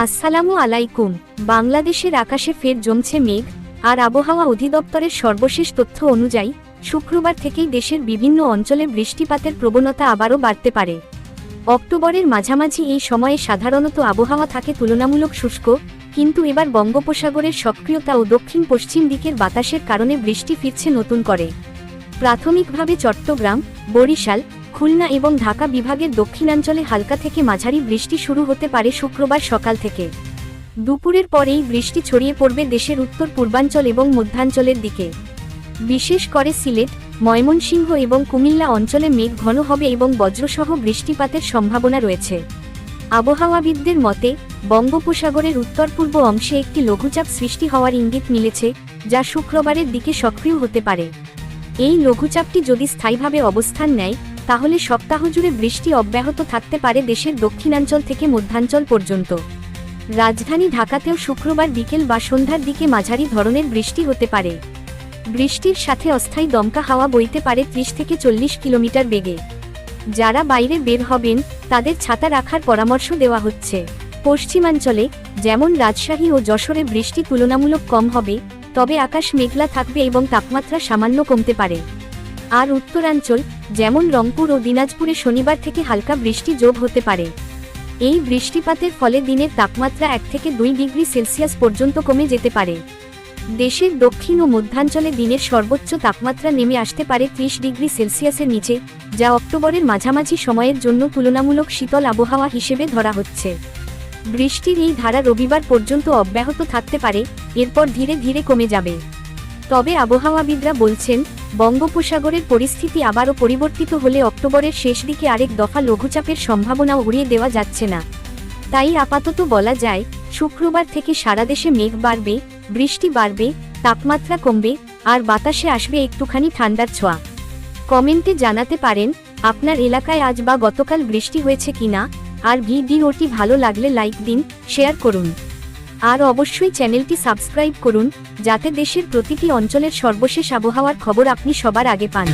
আসসালামু আলাইকুম। বাংলাদেশের আকাশে ফের জমছে মেঘ, আর আবহাওয়া অধিদপ্তরের সর্বশেষ তথ্য অনুযায়ী, শুক্রবার থেকেই দেশের বিভিন্ন অঞ্চলে বৃষ্টিপাতের প্রবণতা আবারও বাড়তে পারে। অক্টোবরের মাঝামাঝি এই সময়ে সাধারণত আবহাওয়া থাকে তুলনামূলক শুষ্ক, কিন্তু এবার বঙ্গোপসাগরের সক্রিয়তা ও দক্ষিণ পশ্চিম দিকের বাতাসের কারণে বৃষ্টি ফিরছে নতুন করে। প্রাথমিকভাবে চট্টগ্রাম, বরিশাল খুলনা এবং ঢাকা বিভাগের দক্ষিণাঞ্চলে হালকা থেকে মাঝারি বৃষ্টি শুরু হতে পারে শুক্রবার সকাল থেকে। দুপুরের পরেই বৃষ্টি ছড়িয়ে পড়বে দেশের উত্তর, পূর্বাঞ্চল এবং মধ্যাঞ্চলের দিকে। বিশেষ করে সিলেট, ময়মনসিংহ এবং কুমিল্লা অঞ্চলে মেঘ ঘন হবে এবং বজ্রসহ বৃষ্টিপাতের সম্ভাবনা রয়েছে। আবহাওয়াবিদদের মতে, বঙ্গোপসাগরের উত্তর পূর্ব অংশে একটি লঘুচাপ সৃষ্টি হওয়ার ইঙ্গিত মিলেছে, যা শুক্রবারের দিকে সক্রিয় হতে পারে। এই লঘুচাপটি যদি স্থায়ীভাবে অবস্থান নেয় তাহলে সপ্তাহ জুড়ে বৃষ্টি অব্যাহত থাকতে পারে দেশের দক্ষিণাঞ্চল থেকে মধ্যাঞ্চল পর্যন্ত। রাজধানী ঢাকাতেও শুক্রবার বিকেল বা সন্ধ্যার দিকে মাঝারি ধরনের বৃষ্টি হতে পারে। বৃষ্টির সাথে অস্থায়ী দমকা হাওয়া বইতে পারে ত্রিশ থেকে চল্লিশ কিলোমিটার বেগে। যারা বাইরে বের হবেন, তাদের ছাতা রাখার পরামর্শ দেওয়া হচ্ছে। পশ্চিমাঞ্চলে যেমন রাজশাহী ও যশোরে বৃষ্টি তুলনামূলক কম হবে, তবে আকাশ মেঘলা থাকবে এবং তাপমাত্রা সামান্য কমতে পারে। আর উত্তরাঞ্চল, যেমন রংপুর ও দিনাজপুরে শনিবার থেকে হালকা বৃষ্টি যোগ হতে পারে। এই বৃষ্টিপাতের ফলে দিনের তাপমাত্রা এক থেকে দুই ডিগ্রি সেলসিয়াস পর্যন্ত কমে যেতে পারে। দেশের দক্ষিণ ও মধ্যাঞ্চলে দিনের সর্বোচ্চ তাপমাত্রা নেমে আসতে পারে ত্রিশ ডিগ্রি সেলসিয়াসের নিচে, যা অক্টোবরের মাঝামাঝি সময়ের জন্য তুলনামূলক শীতল আবহাওয়া হিসেবে ধরা হচ্ছে। বৃষ্টির এই ধারা রবিবার পর্যন্ত অব্যাহত থাকতে পারে, এরপর ধীরে ধীরে কমে যাবে। তবে আবহাওয়াবিদরা বলছেন বঙ্গোপসাগরের পরিস্থিতি আবারও পরিবর্তিত হলে অক্টোবরের শেষ দিকে আরেক দফা লঘুচাপের সম্ভাবনা উড়িয়ে দেওয়া যাচ্ছে না। তাই আপাতত বলা যায়, শুক্রবার থেকে সারা দেশে মেঘ বাড়বে, বৃষ্টি বাড়বে, তাপমাত্রা কমবে, আর বাতাসে আসবে একটুখানি ঠান্ডার ছোঁয়া। কমেন্টে জানাতে পারেন, আপনার এলাকায় আজ বা গতকাল বৃষ্টি হয়েছে কিনা, আর ভিডিওটি ভালো লাগলে লাইক দিন, শেয়ার করুন। আর অবশ্যই চ্যানেলটি সাবস্ক্রাইব করুন, যাতে দেশের প্রতিটি অঞ্চলের সর্বশেষ আবহাওয়ার খবর আপনি সবার আগে পান।